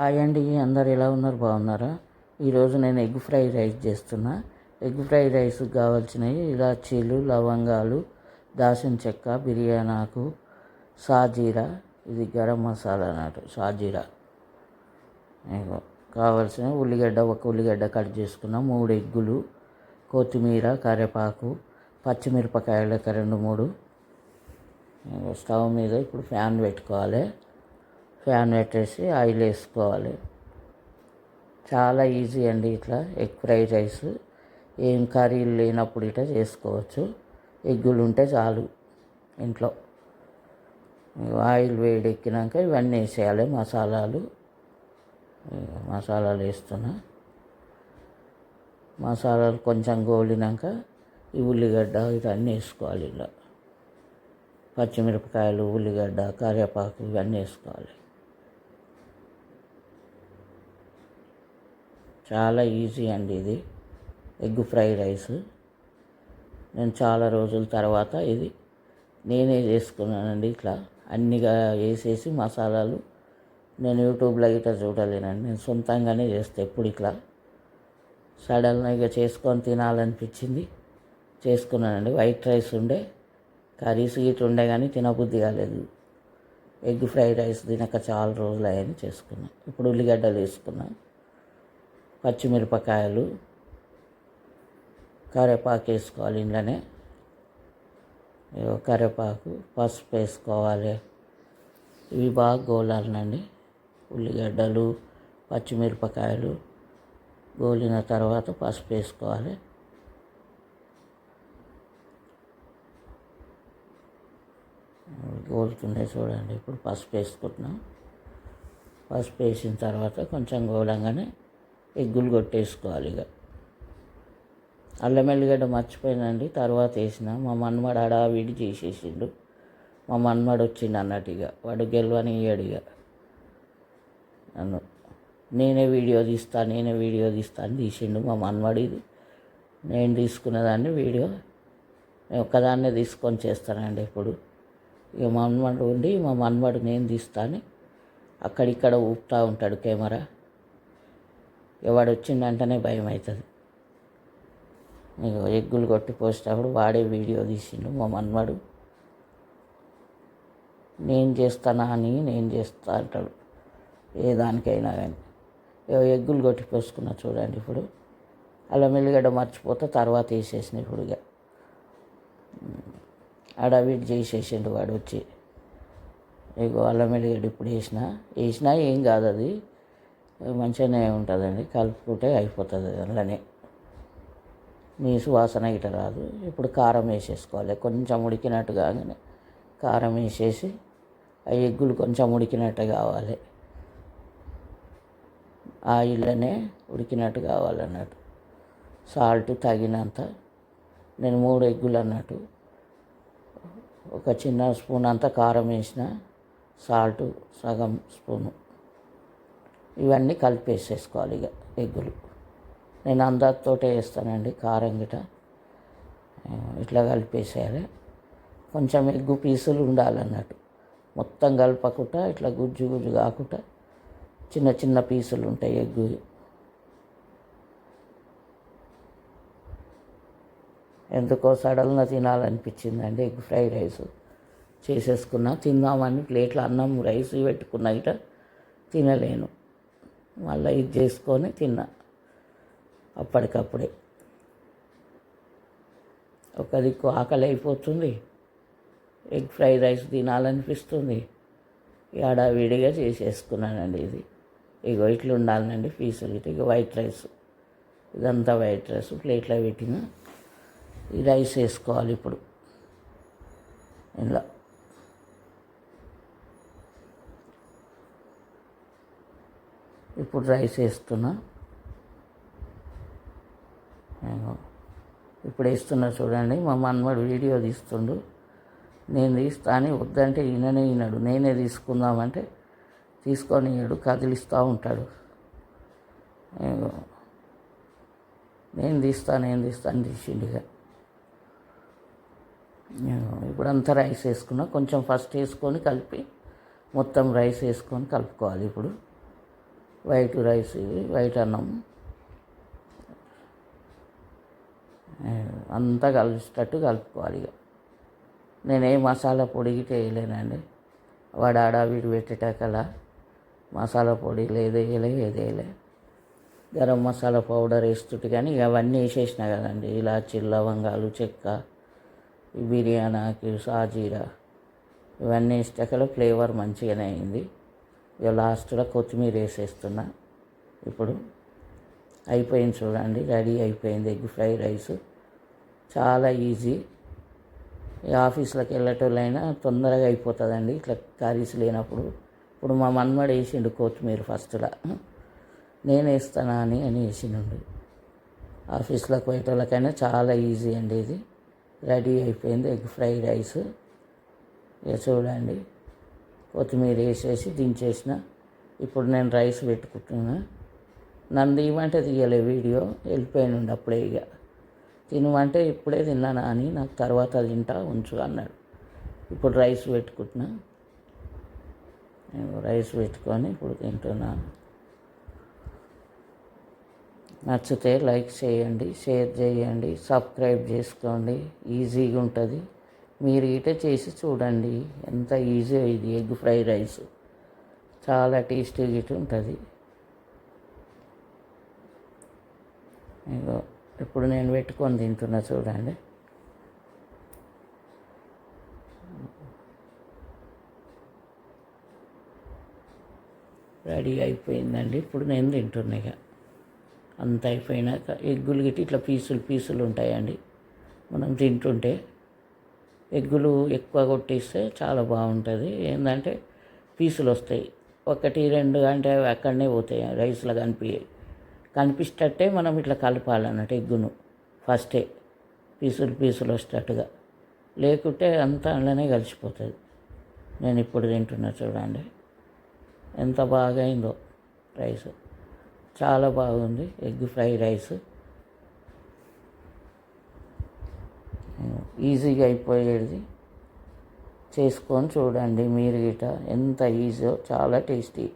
Hi అండి అందరు ఎలా ఉన్నారు బాగున్నారా? ఈరోజు నేను ఎగ్ ఫ్రై రైస్ చేస్తున్నా. ఎగ్ ఫ్రై రైస్ కావాల్సినవి ఇలాచీలు లవంగాలు దాసిన చెక్క బిర్యానీ ఆకు సాజీరా ఇది గరం మసాలా అన్నట్టు సాజీరా. కావలసిన ఉల్లిగడ్డ ఒక ఉల్లిగడ్డ కట్ చేసుకున్న. మూడు ఎగ్గులు కొత్తిమీర కరివేపాకు పచ్చిమిరపకాయలు ఒక రెండు మూడు. స్టవ్ మీద ఇప్పుడు ఫ్యాన్ పెట్టుకోవాలి. ఫ్యాన్ పెట్టేసి ఆయిల్ వేసుకోవాలి. చాలా ఈజీ అండి ఇట్లా ఎగ్ ఫ్రైడ్ రైస్. ఏం కర్రీలు లేనప్పుడు ఇట్లా చేసుకోవచ్చు. ఎగ్గులు ఉంటే చాలు ఇంట్లో. ఆయిల్ వేడెక్కినాక ఇవన్నీ వేసేయాలి మసాలాలు. మసాలాలు వేస్తున్నా. మసాలాలు కొంచెం గోలినాక ఈ ఉల్లిగడ్డ ఇవన్నీ వేసుకోవాలి ఇలా పచ్చిమిరపకాయలు ఉల్లిగడ్డ కరివేపాకు ఇవన్నీ వేసుకోవాలి. చాలా ఈజీ అండి ఇది. Egg fry rice. నేను చాలా రోజుల తర్వాత ఇది నేనే చేసుకున్నానండి ఇట్లా. అన్నిగా వేసేసి మసాలాలు నేను యూట్యూబ్లో ఇట్లా చూడలేనండి. నేను సొంతంగానే చేస్తే ఎప్పుడు ఇట్లా. సడన్గా ఇక చేసుకొని తినాలనిపించింది. చేసుకున్నానండి. వైట్ రైస్ ఉండే కర్రీస్ గిట్ ఉండే కానీ తినబుద్ధి కాలేదు. ఎగ్ ఫ్రైడ్ రైస్ తినక చాలా రోజులు అయ్యాయని చేసుకున్నాను ఇప్పుడు ఉల్లిగడ్డలు వేసుకున్నాను పచ్చిమిరపకాయలు కరివేపాకు వేసుకోవాలి ఇంట్లోనే. కరివేపాకు పసుపు వేసుకోవాలి. ఇవి బాగా గోలాలండి ఉల్లిగడ్డలు పచ్చిమిరపకాయలు గోలిన తర్వాత పసుపు వేసుకోవాలి. గోలుతుండే చూడండి ఇప్పుడు పసుపు వేసుకుంటున్నాం. పసుపు వేసిన తర్వాత కొంచెం గోలంగానే ఎగ్గులు కొట్టేసుకోవాలి ఇక. అల్లం ఎల్లిగడ్డ మర్చిపోయినండి తర్వాత వేసిన. మా మన్మడు హడావిడి చేసేసిండు. మా మన్మడు వచ్చిండు అన్నట్టు ఇక. వాడు గెలవని ఇయ్యాడు ఇక. నన్ను నేనే వీడియో తీస్తా నేనే వీడియో తీస్తా అని తీసిండు మా మన్మడు ఇది. నేను తీసుకున్నదాన్ని వీడియో నేను ఒక్కదాన్నే తీసుకొని చేస్తానండి ఇప్పుడు ఇక మా మన్మడు ఉండి మా మన్మడు నేను తీస్తాను అక్కడిక్కడ ఊపుతూ ఉంటాడు కెమెరా. ఎవడు వచ్చిందంటేనే భయం అవుతుంది మీకు ఎగ్గులు కొట్టి పోసేటప్పుడు వాడే వీడియో తీసిండు మా మన్మడు. నేను చేస్తానా అని నేను చేస్తా అంటాడు. ఏ దానికైనా కానీ. ఎగ్గులు కొట్టి పోసుకున్నా చూడండి ఇప్పుడు. అల్లం మెల్లిగడ్డ మర్చిపోతే తర్వాత వేసేసిన ఇప్పుడు ఇక చేసేసిండు వాడు వచ్చి. ఇగో అల్లం వెల్లిగడ్డ ఇప్పుడు వేసిన. వేసినా ఏం కాదు అది మంచిగానే ఉంటుందండి. కలుపుకుంటే అయిపోతుంది అందులోనే. మీ సువాసన ఇట రాదు. ఇప్పుడు కారం వేసేసుకోవాలి. కొంచెం ఉడికినట్టు కాగానే కారం వేసేసి ఆ ఎగ్గులు కొంచెం ఉడికినట్టు కావాలి. ఆయిల్లోనే ఉడికినట్టు కావాలన్నట్టు. సాల్ట్ తగినంత. నేను మూడు ఎగ్గులు అన్నట్టు. ఒక చిన్న స్పూన్ అంత కారం వేసిన సాల్ట్ సగం స్పూను. ఇవన్నీ కలిపేసేసుకోవాలి ఇక ఎగ్గులు. నేను అందరితోటే వేస్తానండి కారం గిట ఇట్లా కలిపేసేయాలి. కొంచెం ఎగ్గు పీసులు ఉండాలన్నట్టు. మొత్తం కలపకుండా ఇట్లా గుజ్జు గుజ్జు కాకుండా చిన్న చిన్న పీసులు ఉంటాయి ఎగ్గు. ఎందుకో సడన్గా తినాలనిపించిందండి ఎగ్ ఫ్రైడ్ రైస్. చేసేసుకున్నా తిందామని ప్లేట్లో అన్నం రైస్ పెట్టుకున్నా ఇట తినలేను. మళ్ళీ ఇది చేసుకొని తిన్నా. అప్పటికప్పుడే. ఒక దిక్కు ఆకలి అయిపోతుంది. ఎగ్ ఫ్రైడ్ రైస్ తినాలనిపిస్తుంది. విడిగా చేసేసుకున్నానండి ఇది. ఇగో ఇట్లా ఉండాలండి పీసులు ఇటు ఇక వైట్ రైస్. ఇదంతా వైట్ రైస్ ప్లేట్లో పెట్టిన. ఈ రైస్ వేసుకోవాలి ఇప్పుడు. ఇలా ఇప్పుడు రైస్ వేస్తున్నా. ఇప్పుడు వేస్తున్నా చూడండి. మా మన్మడు వీడియో తీస్తుండు. నేను తీస్తాను వద్దంటే ఈయననే ఈనాడు నేనే తీసుకుందామంటే తీసుకొని ఈయడు కదిలిస్తూ ఉంటాడు. నేను తీస్తాను నేను తీస్తా అని తీసిండిగా ఇప్పుడు అంతా రైస్ వేసుకున్నా. కొంచెం ఫస్ట్ వేసుకొని కలిపి మొత్తం రైస్ వేసుకొని కలుపుకోవాలి ఇప్పుడు. వైట్ రైస్ ఇవి వైట్ అన్నం. అంతా కలిసేటట్టు కలుపుకోవాలి ఇక. నేనే మసాలా పొడి చేయలేనండి వేయలేనండి. వాడు ఆడావిడి మసాలా పొడి లేదు వేయలే ఏది వేయలే. గరం మసాలా పౌడర్ వేస్తుంటే కానీ ఇక అవన్నీ వేసేసిన కదండి. ఇలాచి లవంగాలు చెక్క ఈ బిర్యానాకి సాజీరా ఇవన్నీ వేసాకల ఫ్లేవర్ మంచిగానే అయింది. ఇక లాస్ట్లో కొత్తిమీర వేసేస్తున్నా. ఇప్పుడు అయిపోయింది చూడండి రెడీ అయిపోయింది ఎగ్ ఫ్రై రైస్. చాలా ఈజీ. ఈ ఆఫీస్లోకి వెళ్ళేటోళ్ళైనా తొందరగా అయిపోతుందండి ఇట్లా కర్రీస్ లేనప్పుడు. ఇప్పుడు మా మన్మడు వేసిండు కొత్తిమీర ఫస్ట్లో. నేను వేస్తానా అని అని వేసిండు. ఆఫీస్లోకి పోయేటోళ్ళకైనా చాలా ఈజీ అండి ఇది. రెడీ అయిపోయింది ఎగ్ ఫ్రైడ్ రైస్. ఇక చూడండి. కొత్తిమీర వేసేసి దించేసిన. ఇప్పుడు నేను రైస్ పెట్టుకుంటున్నా. నన్ను తీయమంటే తీయలే వీడియో వెళ్ళిపోయినండి అప్పుడే ఇక తినమంటే ఇప్పుడే తిన్నానా అని నాకు తర్వాత తింటా ఉంచు అన్నాడు. ఇప్పుడు రైస్ పెట్టుకుంటున్నా. నేను రైస్ పెట్టుకొని ఇప్పుడు తింటున్నాను నచ్చితే లైక్ చేయండి షేర్ చేయండి సబ్స్క్రైబ్ చేసుకోండి. ఈజీగా ఉంటుంది. మీరు ఈట చేసి చూడండి. ఎంత ఈజీ ఇది ఎగ్ ఫ్రై రైస్. చాలా టేస్టీగా ఇటు ఉంటుంది. ఇప్పుడు నేను పెట్టుకొని తింటున్నా చూడండి. రెడీ అయిపోయిందండి. ఇప్పుడు నేను తింటున్నా ఇక అంత అయిపోయినాక ఎగ్గులు గిట్టి ఇట్లా పీసులు పీసులు ఉంటాయండి. మనం తింటుంటే ఎగ్గులు ఎక్కువ కొట్టిస్తే చాలా బాగుంటుంది. ఏంటంటే పీసులు వస్తాయి ఒకటి రెండు అంటే అక్కడనే పోతాయి. రైస్లో కనిపించాయి కనిపించేటట్టే మనం ఇట్లా కలపాలన్నట్టు ఎగ్గును. ఫస్టే పీసులు పీసులు వచ్చేటట్టుగా లేకుంటే అంతా అందులోనే కలిసిపోతుంది. నేను ఇప్పుడు తింటున్నా చూడండి. ఎంత బాగా అయిందో రైస్. చాలా బాగుంది. Egg fry rice. ఈజీగా అయిపోయేది. చేసుకొని చూడండి మీరు గిట. ఎంత ఈజీయో చాలా టేస్టీ.